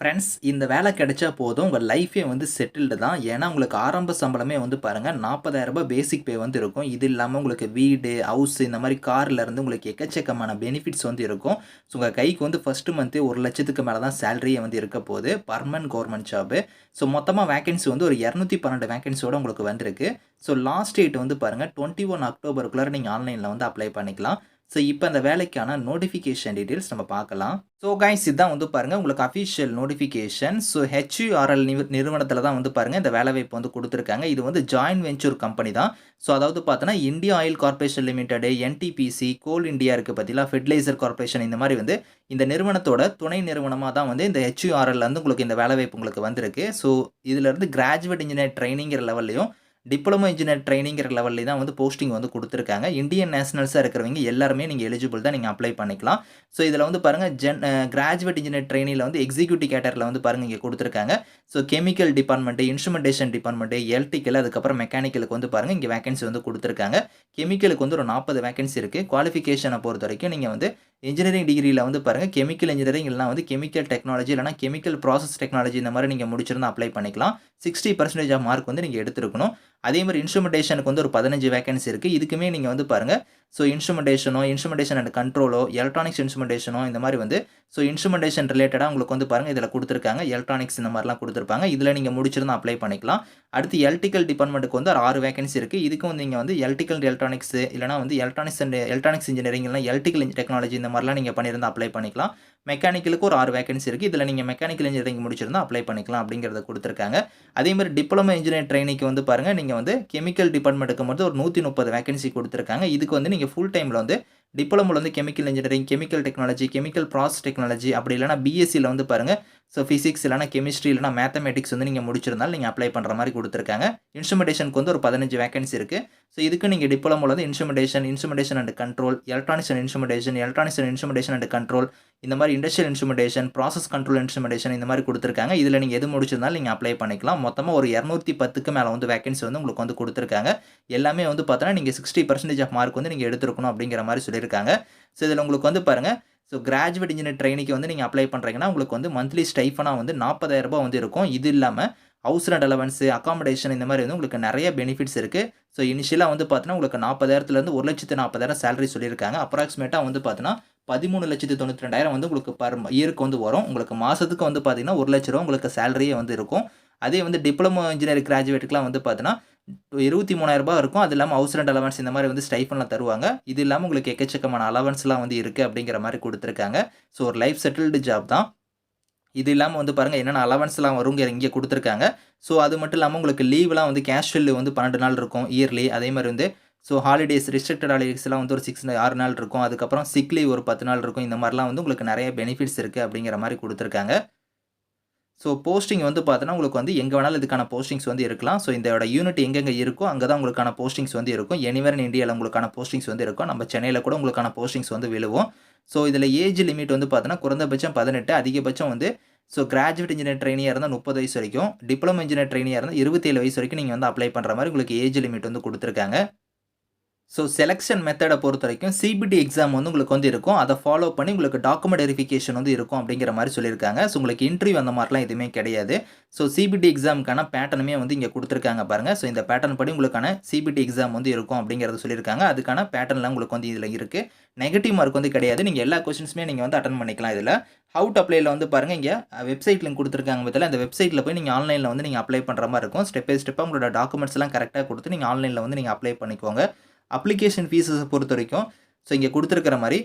Friends இந்த வேலை கிடைச்சா போதும். உங்கள் லைஃபே வந்து செட்டில்டு தான். ஏன்னா உங்களுக்கு ஆரம்ப சம்பளமே வந்து பாருங்கள் நாற்பதாயிரரூபா பேசிக் பே வந்து இருக்கும். இது இல்லாமல் உங்களுக்கு வீடு ஹவுஸ் இந்த மாதிரி கார்லேருந்து உங்களுக்கு எக்கச்சக்கமான பெனிஃபிட்ஸ் வந்து இருக்கும். ஸோ உங்கள் கைக்கு வந்து ஃபஸ்ட்டு மந்த்து ஒரு லட்சத்துக்கு மேலே தான் சேலரியே வந்து இருக்க போகுது. பர்மனன்ட் கவர்மெண்ட் ஜாபு ஸோ மொத்தமாக வேகன்சி வந்து ஒரு இரநூத்தி பன்னெண்டு வேகன்சியோடு உங்களுக்கு வந்திருக்கு. ஸோ லாஸ்ட் டேட் வந்து பாருங்கள் டுவெண்ட்டி ஒன் அக்டோபருக்குள்ளே நீங்கள் ஆன்லைனில் வந்து அப்ளை பண்ணிக்கலாம். ஸோ இப்போ அந்த வேலைக்கான நோட்டிஃபிகேஷன் டீட்டெயில்ஸ் நம்ம பார்க்கலாம். ஸோ கைஸ் இதுதான் வந்து பாருங்கள் உங்களுக்கு அஃபிஷியல் நோட்டிஃபிகேஷன் ஸோ ஹெச்யூஆர்எல் நிறுவனத்தில் தான் வந்து பாருங்கள் இந்த வேலை வாய்ப்பு வந்து கொடுத்துருக்காங்க. இது வந்து ஜாயின்ட் வெஞ்சூர் கம்பெனி தான். ஸோ அதாவது பார்த்தோன்னா India oil corporation limited NTPC coal India இருக்குது பார்த்தீங்களா ஃபெர்டிலைசர் கார்பரேஷன் இந்த மாதிரி வந்து இந்த நிறுவனத்தோட துணை நிறுவனமாக தான் வந்து இந்த ஹெச்யூஆர்எல் வந்து உங்களுக்கு இந்த வேலை வாய்ப்பு உங்களுக்கு வந்திருக்கு. ஸோ இதுலேருந்து கிராஜுவேட் இன்ஜினியர் ட்ரைனிங்கிற லெவல்லையும் டிப்ளமோ இன்ஜினியர் ட்ரைனிங்கிற லெவலில் தான் வந்து போஸ்டிங் வந்து கொடுத்துருக்காங்க. இந்தியன் நேஷனல்ஸாக இருக்கிறவங்க எல்லாருமே நீங்கள் எலிஜிபிள் தான் நீங்கள் அப்ளை பண்ணிக்கலாம். ஸோ இதில் வந்து பாருங்கள் ஜென் கிராஜுவேட் இன்ஜினியர் ட்ரைனியில் வந்து எக்ஸிக்யூட்டிவ் கேட்டரில் வந்து பாருங்கள் இங்கே கொடுத்துருக்காங்க. So chemical department instrumentation department electrical அதுக்கப்புறம் மெக்கானிக்கலுக்கு வந்து பாருங்கள் இங்கே வேகன்சி வந்து கொடுத்துருக்காங்க. கெமிக்கலுக்கு வந்து ஒரு நாற்பது வேகன்சி இருக்குது குவாலிஃபிகேஷனை பொறுத்த வரைக்கும் நீங்கள் வந்து இன்ஜினியரிங் டிகிரியில் வந்து பாருங்கள் கெமிக்கல் இன்ஜினியரிங் இல்லைனா வந்து கெமிக்கல் டெக்னாலஜி இல்லைனா கெமிக்கல் ப்ராசஸ் டெக்னாலஜி இந்த மாதிரி நீங்கள் முடிச்சிருந்தா அப்ளை பண்ணிக்கலாம். சிக்ஸ்டி பர்சன்டேஜ் ஆஃப் மார்க் வந்து நீங்கள் எடுத்துருக்கணும். அதே மாதிரி இன்ஸ்ட்ருமெண்டேஷனுக்கு வந்து ஒரு பதினஞ்சு வேகன்சி இருக்குது இதுக்குமே நீங்கள் வந்து பாருங்கள் ஸோ இன்ஸ்ட்ருமெண்டேஷனோ இன்ஸ்ட்ருமெண்டேஷன் அண்ட் கண்ட்ரோலோ எலக்ட்ரானிக்ஸ் இன்ஸ்ட்ருமெண்டேஷனோ இந்த மாதிரி வந்து ஸோ இன்ஸ்ட்ருமெண்டேஷன் ரிலேட்டடாக உங்களுக்கு வந்து பாருங்கள் இதில் கொடுத்துருக்காங்க. எலக்ட்ரானிக்ஸ் இந்த மாதிரிலாம் கொடுத்துருப்பாங்க. இதில் நீங்கள் முடிச்சிருந்தா அப்ளை பண்ணிக்கலாம். அடுத்து எலக்ட்ரிக்கல் டிபார்ட்மெண்ட்டுக்கு வந்து ஒரு ஆறு வேகன்சி இருக்குது இதுக்கும் வந்து நீங்கள் வந்து எலக்ட்ரிக்கல் எலக்ட்ரானிக்ஸ் இல்லைனா வந்து எலக்ட்ரானிக்ஸ் அண்ட் எலக்ட்ரானிக்ஸ் இன்ஜினியரிங் இல்லைனா எலக்ட்ரிக்கல் டெக்னாலஜி இந்த மாதிரிலாம் நீங்கள் பண்ணியிருந்தா அப்ளை பண்ணிக்கலாம். மெக்கானிக்கலுக்கு ஒரு ஆறு வேகன்சி இருக்குது இதில் நீங்கள் மெக்கானிக்கல் இன்ஜினியரிங் முடிச்சிருந்தால் அப்ளை பண்ணிக்கலாம் அப்படிங்கிறத கொடுத்துருக்காங்க. அதே மாதிரி டிப்ளமோ இன்ஜினியர் ட்ரைனிங்க்கு வந்து பாருங்கள் நீங்கள் வந்து கெமிக்கல் டிபார்ட்மெண்ட்டுக்கு மட்டும் ஒரு நூற்றி முப்பது வேகன்சி கொடுத்துருக்காங்க. இதுக்கு வந்து நீங்கள் ஃபுல் டைமில் வந்து டிப்ளமோவில் வந்து chemical engineering chemical technology chemical process technology அப்படி இல்லைனா பிஎஸ்சியில் வந்து பாருங்கள் ஸோ ஃபிசிக்ஸ் இல்லைனா கெமிஸ்ட்ரி இல்லைனா மேத்தமெட்டிக்ஸ் வந்து நீங்கள் முடிச்சிருந்தாலும் நீங்கள் அப்ளை பண்ணுற மாதிரி கொடுத்துருக்காங்க. இன்ஸ்ட்ருமெண்டேஷனுக்கு வந்து ஒரு பதினஞ்சு வேகன்சி இருக்குது ஸோ இதுக்கு நீங்கள் டிப்ளமோவில் வந்து instrumentation instrumentation and control electronics and instrumentation electronics and instrumentation and control இந்த மாதிரி industrial instrumentation process control instrumentation இந்த மாதிரி கொடுத்துருக்காங்க. இதில் நீங்கள் எது முடிச்சிருந்தாலும் நீங்கள் அப்ளை பண்ணிக்கலாம். மொத்தமாக ஒரு இரநூத்தி பத்துக்கு மேலே வந்து வேகன்சி வந்து உங்களுக்கு வந்து கொடுத்துருக்காங்க. எல்லாமே வந்து பார்த்தோன்னா நீங்கள் சிக்ஸ்டி பர்சன்டேஜ் ஆஃப் மார்க் வந்து நீங்கள் எடுத்துருக்கணும் அப்படிங்கிற மாதிரி சொல்லியிருக்காங்க. ஸோ இதில் உங்களுக்கு வந்து பாருங்கள் ஸோ கிராஜுவேட் இன்ஜினியர் ட்ரைனிக்கு வந்து நீங்கள் அப்ளை பண்ணுறீங்கன்னா உங்களுக்கு வந்து மந்த்லி ஸ்டைஃபனாக வந்து நாற்பதாயிரரூபா வந்து இருக்கும். இது இல்லாமல் ஹவுஸ் ரெண்ட் அலவன்ஸு அக்காமடேஷன் இந்த மாதிரி வந்து உங்களுக்கு நிறைய பெனிஃபிட்ஸ் இருக்குது ஸோ இனிஷியலாக வந்து பார்த்தீங்கன்னா உங்களுக்கு நாற்பதாயிரத்துலேருந்து ஒரு லட்சத்து நாற்பதாயிரம் சேலரி சொல்லியிருக்காங்க. அப்ராக்சிமேட்டாக வந்து பார்த்தீங்கன்னா பதிமூணு லட்சத்து தொண்ணூற்றி ரெண்டாயிரம் வந்து உங்களுக்கு பர் இயருக்கு வந்து வரும். உங்களுக்கு மாதத்துக்கு வந்து பார்த்தீங்கன்னா ஒரு லட்ச ரூபா உங்களுக்கு சேலரியே வந்து இருக்கும். அதே வந்து டிப்ளமோ இன்ஜினியரிங் கிராஜுவேட்டுக்குலாம் வந்து பார்த்தீங்கன்னா இருபத்தி மூணாயிரரூபா இருக்கும். அது இல்லாமல் ஹவுஸ் ரெண்ட் அலவன்ஸ் இந்த மாதிரி வந்து ஸ்டைஃபன்லாம் தருவாங்க. இது இல்லாமல் உங்களுக்கு எக்கச்சக்கமான அலவன்ஸ்லாம் வந்து இருக்குது அப்படிங்கிற மாதிரி கொடுத்துருக்காங்க. ஸோ ஒரு லைஃப் செட்டில்டு ஜாப் தான். இது இல்லாமல் வந்து பாருங்கள் என்னென்ன அலவன்ஸ்லாம் வருங்கிற இங்கே கொடுத்துருக்காங்க. ஸோ அது மட்டும் இல்லாமல் உங்களுக்கு லீவ்லாம் வந்து கேஷுவல் வந்து பன்னெண்டு நாள் இருக்கும் இயர்லி அதே மாதிரி வந்து ஸோ ஹாலிடேஸ் ரிஸ்ட்ரிக்டட் ஹாலிடேஸ்லாம் வந்து ஒரு சிக்ஸ் ஆறு நாள் இருக்கும். அதுக்கப்புறம் சிக் லீவ் ஒரு பத்து நாள் இருக்கும். இந்த மாதிரிலாம் வந்து உங்களுக்கு நிறைய பெனிஃபிட்ஸ் இருக்குது அப்படிங்கிற மாதிரி கொடுத்துருக்காங்க. ஸோ போஸ்டிங் வந்து பார்த்தோன்னா உங்களுக்கு வந்து எங்கே வேணாலும் இதுக்கான போஸ்டிங்ஸ் வந்து இருக்கலாம். ஸோ இதோட யூனிட் எங்கெங்கே இருக்கோ அங்கே தான் உங்களுக்கான போஸ்டிங்ஸ் வந்து இருக்கும். எனிவேர் இன் இந்தியாவில் உங்களுக்கான போஸ்டிங்ஸ் வந்து இருக்கும். நம்ம சென்னையில் கூட உங்களுக்கான போஸ்டிங்ஸ் வந்து விழுவோம். ஸோ இதில் ஏஜ் லிமிட் வந்து பார்த்தோன்னா குறைந்தபட்சம் பதினெட்டு அதிகபட்சம் வந்து ஸோ கிராஜுவேட் இன்ஜினியர் ட்ரைனியாக இருந்தால் முப்பது வயசு வரைக்கும் டிப்ளமோ இன்ஜினியர் ட்ரைனியாக இருந்தால் இருபத்தேழு வயசு வரைக்கும் நீங்கள் வந்து அப்ளை பண்ணுற மாதிரி உங்களுக்கு ஏஜ் லிமிட் வந்து கொடுத்துருக்காங்க. ஸோ செலெக்ஷன் மெத்தடை பொறுத்த வரைக்கும் சிபிடி எக்ஸாம் வந்து உங்களுக்கு வந்து இருக்கும். அதை ஃபாலோ பண்ணி உங்களுக்கு டாக்குமெண்ட் வெரிஃபிகேஷன் வந்து இருக்கும் அப்படிங்கிற மாதிரி சொல்லியிருக்காங்க. ஸோ உங்களுக்கு இன்டர்வியூ அந்த மாதிரிலாம் எதுவுமே கிடையாது. ஸோ சிபிடி எக்ஸாமுக்கான பேட்டர்னுமே வந்து இங்கே கொடுத்துருக்காங்க பாருங்கள் ஸோ இந்த பேட்டர்ன் படி உங்களுக்கான சிபிடி எக்ஸாம் வந்து இருக்கும் அப்படிங்கிறத சொல்லியிருக்காங்க. அதுக்கான பேட்டர்ன்லாம் உங்களுக்கு வந்து இதில் இருக்குது நெகட்டிவ் மார்க் வந்து கிடையாது. நீங்கள் எல்லா கொஸ்டின்ஸுமே நீங்கள் வந்து அட்டன் பண்ணிக்கலாம் இதில். அவுட் அப்ளைல வந்து பாருங்கள் இங்கே வெப்சைட் லிங்க் கொடுத்துருக்காங்க பற்றில அந்த வெப்சைட்டில் போய் நீங்கள் ஆன்லைனில் வந்து நீங்கள் அப்ளை பண்ணுற மாதிரி இருக்கும். ஸ்டெப் பை ஸ்டெப்பாக உங்களோட டாக்குமெண்ட்ஸ்லாம் கரெக்டாக கொடுத்து நீங்கள் ஆன்லைனில் வந்து நீங்கள் அப்ளை பண்ணிக்கோங்க. அப்ளிகேஷன் ஃபீஸஸை பொறுத்த வரைக்கும் ஸோ இங்கே கொடுத்துருக்கிற மாதிரி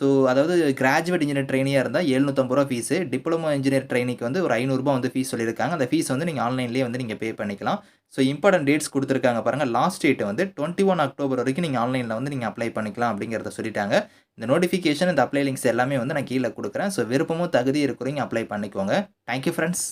ஸோ அதாவது கிராஜுவேட் இன்ஜினியர் ட்ரைனியாக இருந்தால் எழுநூற்றம்பது ரூபா ஃபீஸு டிப்ளமோ இன்ஜினியர் ட்ரைனிக்கு வந்து ஒரு ஐநூறுரூபா வந்து ஃபீஸ் சொல்லியிருக்காங்க. அந்த ஃபீஸ் வந்து நீங்கள் ஆன்லைன்லேயே வந்து நீங்கள் பே பண்ணிக்கலாம். ஸோ இம்பார்ட்டன்ட் டேட்ஸ் கொடுத்துருக்காங்க பாருங்கள் லாஸ்ட் டேட் வந்து டுவெண்ட்டி ஒன் அக்டோபர் வரைக்கும் நீங்கள் ஆன்லைனில் வந்து நீங்கள் அப்ளை பண்ணிக்கலாம் அப்படிங்கிறத சொல்லிட்டாங்க. இந்த நோட்டிஃபிகேஷன் இந்த அப்ளை லிங்க்ஸ் எல்லாமே வந்து நான் கீழே கொடுக்குறேன். ஸோ விருப்பமும் தகுதி இருக்கிறீங்க அப்ளை பண்ணிக்கோங்க. Thank you friends